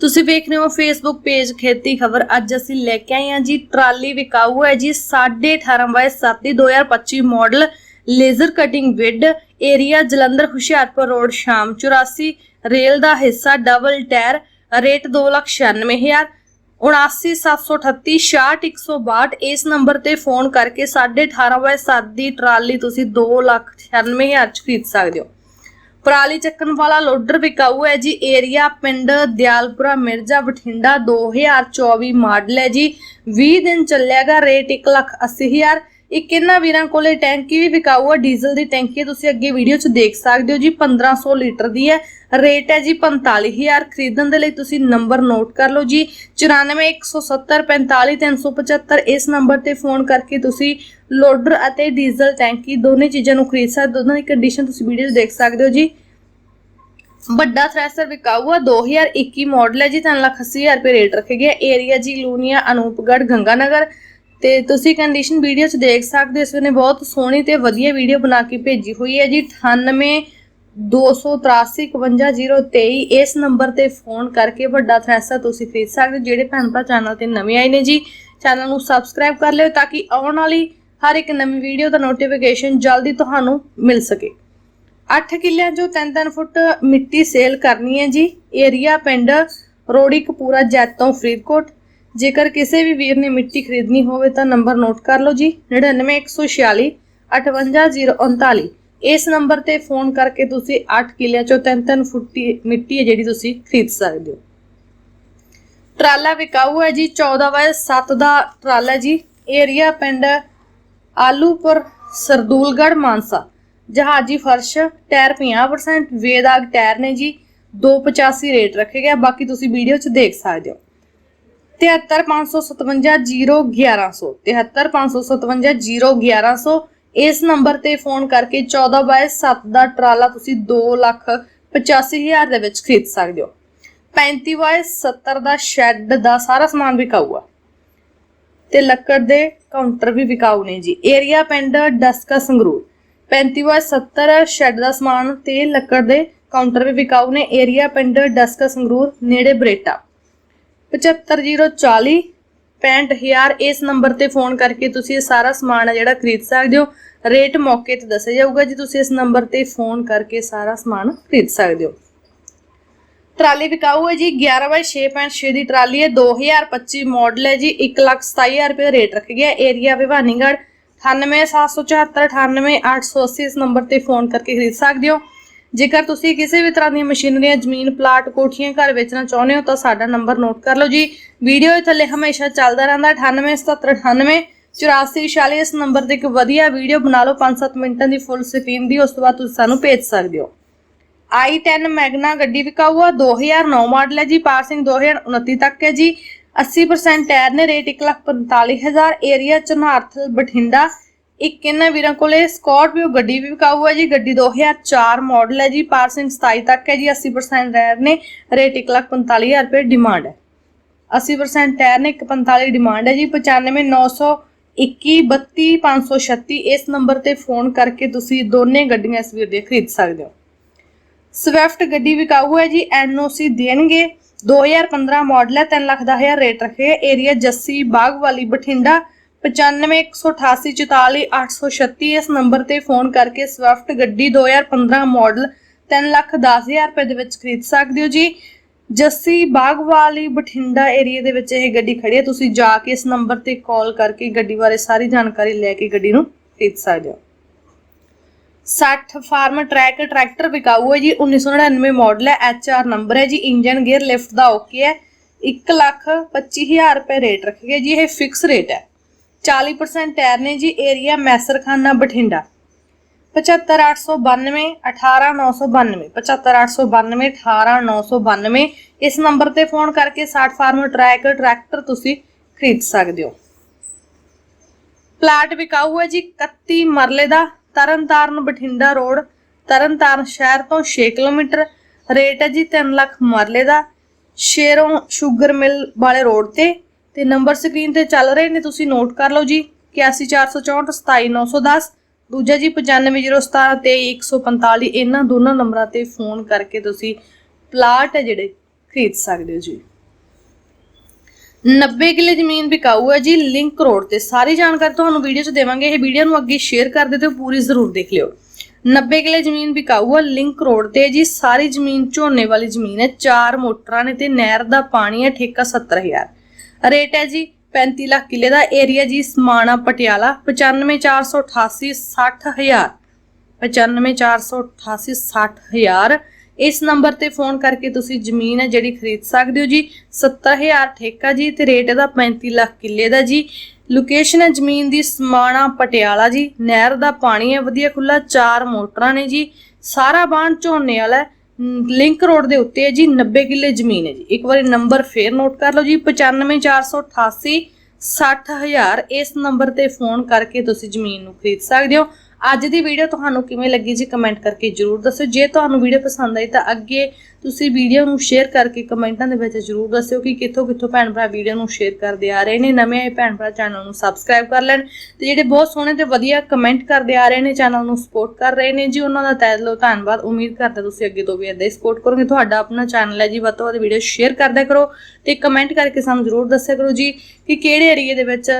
ਤੁਸੀਂ ਵੇਖ ਰਹੇ ਹੋ ਫੇਸਬੁੱਕ ਪੇਜ ਖੇਤੀ ਖਬਰ। ਅੱਜ ਅਸੀਂ ਲੈ ਕੇ ਆਏ ਹਾਂ ਜੀ ਟਰਾਲੀ ਵਿਕਾਊ ਹੈ ਜੀ 18.5 ਬਾਈ 7 ਦੀ 2025 model laser cutting ਵਿੱਡ area Jalandhar Hoshiarpur road Sham 84 rail ਦਾ ਹਿੱਸਾ ਡਬਲ ਟਾਇਰ ਰੇਟ 296000 79738 66162 ਇਸ ਨੰਬਰ ਤੇ ਫੋਨ ਕਰਕੇ 18.5 ਬਾਏ 7 ਦੀ ਟਰਾਲੀ ਤੁਸੀਂ 296000 ਚ ਖਰੀਦ ਸਕਦੇ ਹੋ। ਪਰਾਲੀ ਚੱਕਣ ਵਾਲਾ ਲੋਡਰ ਵਿਕਾਊ ਹੈ ਜੀ। ਏਰੀਆ ਪਿੰਡ ਦਿਆਲਪੁਰਾ ਮਿਰਜ਼ਾ ਬਠਿੰਡਾ 2024 ਮਾਡਲ ਹੈ ਜੀ। 20 ਦਿਨ ਚੱਲੇਗਾ, ਰੇਟ 180000 ਇੱਕ ਇਹਨਾਂ ਵੀਰਾਂ ਕੋਲੇ ਟੈਂਕੀ ਵੀ ਵਿਕਾਊ ਹੈ, ਡੀਜ਼ਲ ਦੀ ਟੈਂਕੀ ਤੁਸੀਂ ਅੱਗੇ ਵੀਡੀਓ 'ਚ ਦੇਖ ਸਕਦੇ ਹੋ ਜੀ 1500 ਲੀਟਰ ਦੀ ਹੈ। ਰੇਟ ਹੈ ਜੀ 45000 ਖਰੀਦਣ ਦੇ ਲਈ ਤੁਸੀਂ ਨੰਬਰ ਨੋਟ ਕਰ ਲਓ ਜੀ। 9417045375 ਇਸ ਨੰਬਰ ਤੇ ਫੋਨ ਕਰਕੇ ਤੁਸੀਂ ਲੋਡਰ ਅਤੇ ਡੀਜ਼ਲ ਟੈਂਕੀ ਦੋਨੇ ਚੀਜ਼ਾਂ ਨੂੰ ਖਰੀਦ ਸਕਦੇ ਹੋ। ਦੋਨਾਂ ਦੀ ਕੰਡੀਸ਼ਨ ਤੁਸੀਂ ਵੀਡੀਓ 'ਚ ਦੇਖ ਸਕਦੇ ਹੋ ਜੀ। ਵੱਡਾ ਥ੍ਰੈਸ਼ਰ ਵਿਕਾਊ ਆ 2021 ਮਾਡਲ ਹੈ ਜੀ 380000 ਰੁਪਏ ਰੇਟ ਰੱਖੇ ਗਿਆ ਏਰੀਆ ਜੀ ਲੂਨੀਆ ਅਨੂਪਗੜ੍ਹ, ਗੰਗਾਨਗਰ। ਤੇ ਤੁਸੀਂ ਕੰਡੀਸ਼ਨ ਵੀਡੀਓ 'ਚ ਦੇਖ ਸਕਦੇ ਹੋ, ਇਸ ਨੇ ਬਹੁਤ ਸੋਹਣੀ ਤੇ ਵਧੀਆ ਵੀਡੀਓ ਬਣਾ ਕੇ ਭੇਜੀ ਹੋਈ ਹੈ ਜੀ। 98 283 ਇਸ ਨੰਬਰ ਤੇ ਫੋਨ ਕਰਕੇ ਵੱਡਾ ਥ੍ਰੈਸ਼ਰ ਤੁਸੀਂ ਖਰੀਦ ਸਕਦੇ ਹੋ, ਜਿਹੜੇ ਭੈਣ ਭਰਾ ਚੈਨਲ ਤੇ ਨਵੇਂ ਆਏ ਨੇ ਜੀ ਚੈਨਲ ਨੂੰ ਸਬਸਕ੍ਰਾਈਬ ਕਰ ਲਿਓ ਤਾਂ ਕਿ ਆਉਣ ਵਾਲੀ ਹਰ ਇੱਕ ਨਵੀਂ ਵੀਡੀਓ ਦਾ ਨੋਟੀਫਿਕੇਸ਼ਨ ਜਲਦੀ ਤੁਹਾਨੂੰ ਮਿਲ ਸਕੇ। 8 ਕਿੱਲਿਆਂ ਚੋਂ 3-3 ਫੁੱਟ ਮਿੱਟੀ ਸੇਲ ਕਰਨੀ ਹੈ ਜੀ। ਏਰੀਆ ਪਿੰਡ ਰੋੜੀ ਕਪੂਰਾ ਜੈਤੋਂ ਫਰੀਦਕੋਟ। ਜੇਕਰ ਕਿਸੇ ਵੀ ਵੀਰ ਨੇ ਮਿੱਟੀ ਖਰੀਦਣੀ ਹੋਵੇ ਤਾਂ ਨੰਬਰ ਨੋਟ ਕਰ ਲਓ ਜੀ। 99146 58039 ਇਸ ਨੰਬਰ ਤੇ ਫੋਨ ਕਰਕੇ ਤੁਸੀਂ 8 ਕਿੱਲਿਆਂ ਚੋਂ 3-3 ਫੁੱਟ ਮਿੱਟੀ ਹੈ ਜਿਹੜੀ ਤੁਸੀਂ ਖਰੀਦ ਸਕਦੇ ਹੋ। ਟਰਾਲਾ ਵਿਕਾਊ ਹੈ ਜੀ 14 ਬਾਏ 7 ਦਾ ਟਰਾਲਾ ਜੀ। ਏਰੀਆ ਪਿੰਡ ਆਲੂਪੁਰ, ਸਰਦੂਲਗੜ੍ਹ, ਮਾਨਸਾ। ਜਹਾਜੀ ਫਰਸ਼, ਟਾਇਰ 50% ਵੇਦਾਗ ਟਾਇਰ ਨੇ ਜੀ 285 ਰੇਟ ਰੱਖੇ ਗਿਆ ਬਾਕੀ ਤੁਸੀਂ ਵੀਡੀਓ 'ਚ ਦੇਖ ਸਕਦੇ ਹੋ। 7355501100 7355501100 ਇਸ ਨੰਬਰ ਤੇ ਫੋਨ ਕਰਕੇ 14 ਬਾਏ 7 ਦਾ ਟਰਾਲਾ ਤੁਸੀਂ 2 ਲੱਖ 85000 ਦੇ ਵਿੱਚ ਖਰੀਦ ਸਕਦੇ ਹੋ। 35 ਬਾਏ 70 ਦਾ ਸ਼ੈੱਡ ਦਾ ਸਾਰਾ ਸਮਾਨ ਵਿਕਾਊ ਆ ਤੇ ਲੱਕੜ ਦੇ ਕਾਊਂਟਰ ਵੀ ਵਿਕਾਊ ਨੇ ਜੀ। ਏਰੀਆ ਪਿੰਡ ਡਸਕਾ ਸੰਗਰੂਰ। 35 ਬਾਏ 70 ਸ਼ੈੱਡ ਦਾ ਸਮਾਨ ਤੇ ਲੱਕੜ ਦੇ ਕਾਊਂਟਰ ਵੀ ਵਿਕਾਊ ਨੇ। ਏਰੀਆ ਪਿੰਡ ਡਸਕਾ ਸੰਗਰੂਰ, ਨੇੜੇ ਬਰੇਟਾ। 75040 65000 ਇਸ ਨੰਬਰ ਤੇ ਫੋਨ ਕਰਕੇ ਤੁਸੀਂ ਇਹ ਸਾਰਾ ਸਮਾਨ ਹੈ ਜਿਹੜਾ ਖਰੀਦ ਸਕਦੇ ਹੋ। ਰੇਟ ਮੌਕੇ ਤੇ ਦੱਸਿਆ ਜਾਊਗਾ ਜੀ। ਤੁਸੀਂ ਇਸ ਨੰਬਰ ਤੇ ਫੋਨ ਕਰਕੇ ਸਾਰਾ ਸਮਾਨ ਖਰੀਦ ਸਕਦੇ ਹੋ। ਟਰਾਲੀ ਵਿਕਾਊ ਹੈ ਜੀ। 11 ਬਾਈ 6.6 ਦੀ ਟਰਾਲੀ ਹੈ। 2025 ਮਾਡਲ ਹੈ ਜੀ। 127000 ਰੁਪਏ ਦਾ ਰੇਟ ਰੱਖ ਗਿਆ। ਏਰੀਆ ਭਿਵਾਨੀਗੜ੍ਹ 9877498880 ਇਸ ਨੰਬਰ ਤੇ ਫੋਨ ਕਰਕੇ ਖਰੀਦ ਸਕਦੇ ਹੋ। ਜੇਕਰ ਤੁਸੀਂ ਕਿਸੇ ਵੀ ਤਰ੍ਹਾਂ ਦੀਆਂ ਮਸ਼ੀਨਰੀਆਂ, ਜ਼ਮੀਨ, ਪਲਾਟ, ਕੋਠੀਆਂ ਘਰ ਵੇਚਣਾ ਚਾਹੁੰਦੇ ਹੋ, ਤਾਂ ਸਾਡਾ ਨੰਬਰ ਨੋਟ ਕਰ ਲਓ ਜੀ। ਵੀਡੀਓ ਥੱਲੇ ਹਮੇਸ਼ਾ ਚੱਲਦਾ ਰਹਿੰਦਾ 987798 8446 ਇਸ ਨੰਬਰ ਤੇ ਇੱਕ ਵਧੀਆ ਵੀਡੀਓ ਬਣਾ ਲਓ। 5-7 ਮਿੰਟਾਂ ਦੀ ਫੁੱਲ ਸਕਰੀਨ ਦੀ, ਉਸ ਤੋਂ ਬਾਅਦ ਤੁਸੀਂ ਸਾਨੂੰ ਭੇਜ ਸਕਦੇ ਹੋ। i10 ਮੈਗਨਾ ਗੱਡੀ ਵਿਕਾਊ ਆ 2009 ਮਾਡਲ ਹੈ ਜੀ ਪਾਸਿੰਗ 2029 ਤੱਕ ਹੈ ਜੀ। 80% ਟਾਇਰ ਨੇ ਰੇਟ 145000 ਏਰੀਆ ਚਨਾਰਥਲ ਬਠਿੰਡਾ। ਇੱਕ ਇਹਨਾਂ ਵੀਰਾਂ ਕੋਲੇ ਸਕਾਰਪੀਓ ਗੱਡੀ ਵੀ ਵਿਕਾਊ ਹੈ ਜੀ। ਗੱਡੀ 2004 ਮਾਡਲ ਹੈ ਜੀ ਪਾਸਿੰਗ 27 ਤੱਕ ਹੈ ਜੀ 80% ਟਾਇਰ ਨੇ। ਰੇਟ 145000 ਰੁਪਏ ਡਿਮਾਂਡ ਹੈ। 80% ਟਾਇਰ ਨੇ 145 ਡਿਮਾਂਡ ਹੈ ਜੀ। 95900 2132536 ਇਸ ਨੰਬਰ ਤੇ ਫੋਨ ਕਰਕੇ ਤੁਸੀਂ ਦੋਨੇ ਗੱਡੀਆਂ ਇਸ ਵੀਰ ਦੇ ਖਰੀਦ ਸਕਦੇ ਹੋ। ਸਵਿਫਟ ਗੱਡੀ ਵਿਕਾਊ ਹੈ ਜੀ ਐਨਓਸੀ ਦੇਣਗੇ। 2015 ਮਾਡਲ ਹੈ 3 ਲੱਖ ਦਾ ਹਜ਼ਾਰ ਰੇਟ ਰੱਖੇ ਏਰੀਆ ਜੱਸੀ ਬਾਗ ਵਾਲੀ ਬਠਿੰਡਾ 9518844836 ਇਸ ਨੰਬਰ ਤੇ ਫੋਨ ਕਰਕੇ ਸਵਿਫਟ ਗੱਡੀ 2015 ਮਾਡਲ 3 ਲੱਖ 10000 ਰੁਪਏ ਦੇ ਵਿੱਚ ਖਰੀਦ ਸਕਦੇ ਹੋ ਜੀ। ਜੱਸੀ ਬਾਗ ਵਾਲੀ ਬਠਿੰਡਾ ਏਰੀਆ ਦੇ ਵਿੱਚ ਇਹ ਗੱਡੀ ਖੜੀ ਹੈ। ਤੁਸੀਂ ਜਾ ਕੇ ਇਸ ਨੰਬਰ ਤੇ ਕਾਲ ਕਰਕੇ ਗੱਡੀ ਬਾਰੇ ਸਾਰੀ ਜਾਣਕਾਰੀ ਲੈ ਕੇ ਗੱਡੀ ਨੂੰ ਖਰੀਦ ਸਕਦੇ ਹੋ। 60 ਫਾਰਮ ਟਰੈਕ ਟਰੈਕਟਰ ਵਿਕਾਊ ਹੈ ਜੀ 1999 ਮਾਡਲ ਹੈ ਐਚਆਰ ਨੰਬਰ ਹੈ ਜੀ, ਇੰਜਨ ਗੇਅਰ ਲਿਫਟ ਦਾ ਓਕੇ ਹੈ। 1 ਲੱਖ 25000 ਰੁਪਏ ਰੇਟ ਰੱਖਿਆ ਜੀ, ਇਹ ਫਿਕਸ ਰੇਟ ਹੈ। 40% ਟਾਇਰ ਨੇ ਜੀ ਏਰੀਆ ਮੈਸਰਖਾਨਾ ਬਠਿੰਡਾ। 75892 18992 75892 18992 ਇਸ ਨੰਬਰ ਤੇ ਫੋਨ ਕਰਕੇ 60 ਫਾਰਮ ਟਰੈਕ ਟਰੈਕਟਰ ਤੁਸੀਂ ਖਰੀਦ ਸਕਦੇ ਹੋ। ਪਲਾਟ ਵਿਕਾਊ ਹੈ ਜੀ 31 ਮਰਲੇ ਦਾ। ਤਰਨਤਾਰਨ ਬਠਿੰਡਾ ਰੋਡ, ਤਰਨਤਾਰਨ ਸ਼ਹਿਰ ਤੋਂ 6 ਕਿਲੋਮੀਟਰ। ਰੇਟ ਹੈ ਜੀ 3 ਲੱਖ ਮਰਲੇ ਦਾ। ਸ਼ੇਰੋਂ ਸ਼ੂਗਰ ਮਿਲ ਵਾਲੇ ਰੋਡ ਤੇ। ਤੇ ਨੰਬਰ ਸਕਰੀਨ ਤੇ ਚੱਲ ਰਹੇ ਨੇ, ਤੁਸੀਂ ਨੋਟ ਕਰ ਲਓ ਜੀ। 81464 27910 ਦੂਜਾ ਜੀ 95017 ਤੇ 145 ਇਹਨਾਂ ਦੋਨਾਂ ਨੰਬਰਾਂ ਤੇ ਫੋਨ ਕਰਕੇ ਤੁਸੀਂ ਪਲਾਟ ਹੈ ਜਿਹੜੇ ਖਰੀਦ ਸਕਦੇ ਹੋ ਜੀ। 90 ਕਿੱਲੇ ਜ਼ਮੀਨ ਵਿਕਾਊ ਹੈ ਜੀ ਲਿੰਕ ਰੋਡ ਤੇ। ਸਾਰੀ ਜਾਣਕਾਰੀ ਤੁਹਾਨੂੰ ਵੀਡੀਓ 'ਚ ਦੇਵਾਂਗੇ। ਇਹ ਵੀਡੀਓ ਨੂੰ ਅੱਗੇ ਸ਼ੇਅਰ ਕਰ ਦਿਓ ਤੇ ਪੂਰੀ ਜ਼ਰੂਰ ਦੇਖ ਲਿਓ। 90 ਕਿੱਲੇ ਜ਼ਮੀਨ ਵਿਕਾਊ ਹੈ ਲਿੰਕ ਰੋਡ ਤੇ ਜੀ। ਸਾਰੀ ਜ਼ਮੀਨ ਝੋਨੇ ਵਾਲੀ ਜ਼ਮੀਨ ਹੈ। ਚਾਰ ਮੋਟਰਾਂ ਨੇ ਤੇ ਨਹਿਰ ਦਾ ਪਾਣੀ ਹੈ, ਠੇਕਾ 70000 ਰੇਟ ਹੈ ਜੀ 35 ਲੱਖ ਕਿੱਲੇ ਦਾ। ਏਰੀਆ ਜੀ ਸਮਾਣਾ ਪਟਿਆਲਾ 95488 60000 95488 60000 ਇਸ ਨੰਬਰ ਤੇ ਫੋਨ ਕਰਕੇ ਤੁਸੀਂ ਜ਼ਮੀਨ ਹੈ ਜਿਹੜੀ ਖਰੀਦ ਸਕਦੇ ਹੋ ਜੀ। 70000 ਠੇਕਾ ਜੀ, ਤੇ ਰੇਟ ਇਹਦਾ 35 ਲੱਖ ਕਿੱਲੇ ਦਾ ਜੀ। ਲੋਕੇਸ਼ਨ ਹੈ ਜ਼ਮੀਨ ਦੀ ਸਮਾਣਾ ਪਟਿਆਲਾ ਜੀ। ਨਹਿਰ ਦਾ ਪਾਣੀ ਹੈ ਵਧੀਆ ਖੁੱਲਾ ਚਾਰ ਮੋਟਰਾਂ ਨੇ ਜੀ। ਸਾਰਾ ਬਾਣ ਝੋਨੇ ਵਾਲਾ ਹੈ। ਲਿੰਕ ਰੋਡ ਦੇ ਉੱਤੇ ਹੈ ਜੀ 90 ਕਿੱਲੇ ਜ਼ਮੀਨ ਹੈ ਜੀ। ਇੱਕ ਵਾਰੀ ਨੰਬਰ ਫੇਰ ਨੋਟ ਕਰ ਲਓ ਜੀ 95488 60000 ਇਸ ਨੰਬਰ ਤੇ ਫੋਨ ਕਰਕੇ ਤੁਸੀਂ ਜ਼ਮੀਨ ਨੂੰ ਖਰੀਦ ਸਕਦੇ ਹੋ। ਅੱਜ ਦੀ ਵੀਡੀਓ ਤੁਹਾਨੂੰ ਕਿਵੇਂ ਲੱਗੀ ਜੀ ਕਮੈਂਟ ਕਰਕੇ ਜਰੂਰ ਦੱਸਿਓ। ਜੇ ਤੁਹਾਨੂੰ ਵੀਡੀਓ ਪਸੰਦ ਆਈ ਤਾਂ ਅੱਗੇ ਤੁਸੀਂ ਵੀਡੀਓ ਨੂੰ ਸ਼ੇਅਰ ਕਰਕੇ ਕਮੈਂਟਾਂ ਦੇ ਵਿੱਚ ਜਰੂਰ ਦੱਸਿਓ ਕਿ ਕਿੱਥੋਂ ਕਿੱਥੋਂ ਭੈਣ ਭਰਾ ਵੀਡੀਓ ਨੂੰ ਸ਼ੇਅਰ ਕਰਦੇ ਆ ਰਹੇ ਨੇ। ਨਵੇਂ ਆਏ ਭੈਣ ਭਰਾ ਚੈਨਲ ਨੂੰ ਸਬਸਕ੍ਰਾਈਬ ਕਰ ਲੈਣ ਤੇ ਜਿਹੜੇ ਬਹੁਤ ਸੋਹਣੇ ਤੇ ਵਧੀਆ ਕਮੈਂਟ ਕਰਦੇ ਆ ਰਹੇ ਨੇ ਚੈਨਲ ਨੂੰ ਸਪੋਰਟ ਕਰ ਰਹੇ ਨੇ ਜੀ, ਉਹਨਾਂ ਦਾ ਤਹਿ ਦਿਲੋਂ ਧੰਨਵਾਦ। ਉਮੀਦ ਕਰਦਾ ਤੁਸੀਂ ਅੱਗੇ ਤੋਂ ਵੀ ਇਦਾਂ ਹੀ ਸਪੋਰਟ ਕਰੋਗੇ। ਤੁਹਾਡਾ ਆਪਣਾ ਚੈਨਲ ਹੈ ਜੀ, ਵੱਧ ਤੋਂ ਵੱਧ ਵੀਡੀਓ ਸ਼ੇਅਰ ਕਰਦਿਆ ਕਰੋ ਤੇ ਕਮੈਂਟ ਕਰਕੇ ਸਾਨੂੰ ਜਰੂਰ ਦੱਸਿਆ ਕਰੋ ਜੀ ਕਿ ਕਿਹੜੇ ਏਰੀਏ ਦੇ ਵਿੱਚ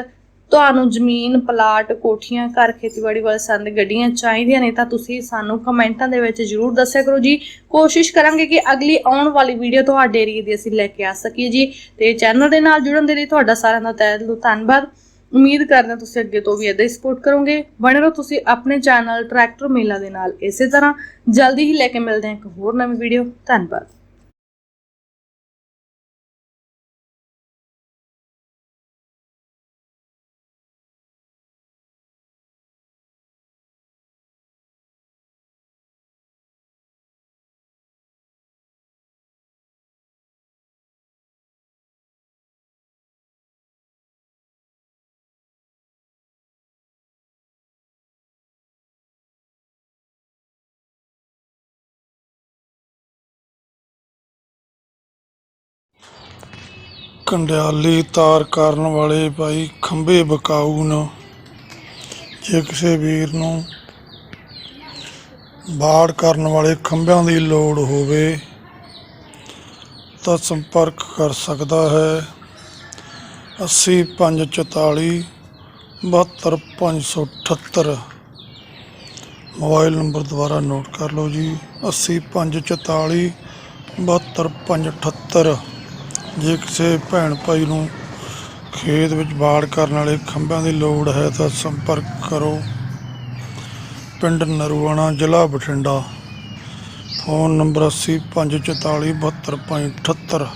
ਤੁਹਾਨੂੰ ਜ਼ਮੀਨ, ਪਲਾਟ, ਕੋਠੀਆਂ, ਘਰ, ਖੇਤੀਬਾੜੀ ਵਾਲੇ ਸੰਦ, ਗੱਡੀਆਂ ਚਾਹੀਦੀਆਂ ਨੇ ਤਾਂ ਤੁਸੀਂ ਸਾਨੂੰ ਕਮੈਂਟਾਂ ਦੇ ਵਿੱਚ ਜਰੂਰ ਦੱਸਿਆ ਕਰੋ ਜੀ। ਕੋਸ਼ਿਸ਼ ਕਰਾਂਗੇ ਕਿ ਅਗਲੀ ਆਉਣ ਵਾਲੀ ਵੀਡੀਓ ਤੁਹਾਡੇ ਏਰੀਏ ਦੀ ਅਸੀਂ ਲੈ ਕੇ ਆ ਸਕੀਏ ਜੀ ਤੇ ਚੈਨਲ ਦੇ ਨਾਲ ਜੁੜਨ ਦੇ ਲਈ ਤੁਹਾਡਾ ਸਾਰਿਆਂ ਦਾ ਤਹਿ ਦਿਲੋਂ ਧੰਨਵਾਦ। ਉਮੀਦ ਕਰਦੇ ਹਾਂ ਤੁਸੀਂ ਅੱਗੇ ਤੋਂ ਵੀ ਇਦਾਂ ਹੀ ਸਪੋਰਟ ਕਰੋਗੇ। ਬਣੇ ਰਹੋ ਤੁਸੀਂ ਆਪਣੇ ਚੈਨਲ ਟਰੈਕਟਰ ਮੇਲਾ ਦੇ ਨਾਲ ਇਸੇ ਤਰ੍ਹਾਂ। ਜਲਦੀ ਹੀ ਲੈ ਕੇ ਮਿਲਦੇ ਹਾਂ ਇੱਕ ਹੋਰ ਨਵੀਂ ਵੀਡੀਓ। ਧੰਨਵਾਦ। ਕੰਡਿਆਲੀ ਤਾਰ ਕਰਨ ਵਾਲੇ ਭਾਈ ਖੰਭੇ ਬਕਾਊ ਨੂੰ। ਜੇ ਕਿਸੇ ਵੀਰ ਨੂੰ ਬਾੜ ਕਰਨ ਵਾਲੇ ਖੰਭਿਆਂ ਦੀ ਲੋੜ ਹੋਵੇ, ਤਾਂ ਸੰਪਰਕ ਕਰ ਸਕਦਾ ਹੈ। 80544 72578 ਮੋਬਾਈਲ ਨੰਬਰ ਦੁਬਾਰਾ ਨੋਟ ਕਰ ਲਓ ਜੀ। 80544 72578 ਜੇ ਕਿਸੇ ਭੈਣ ਭਾਈ ਨੂੰ ਖੇਤ ਵਿੱਚ ਬਾੜ ਕਰਨ ਵਾਲੇ ਖੰਭਾਂ ਦੀ ਲੋੜ ਹੈ ਤਾਂ ਸੰਪਰਕ ਕਰੋ। ਪਿੰਡ ਨਰੂਆਣਾ, ਜ਼ਿਲ੍ਹਾ ਬਠਿੰਡਾ। Phone number 80544 72578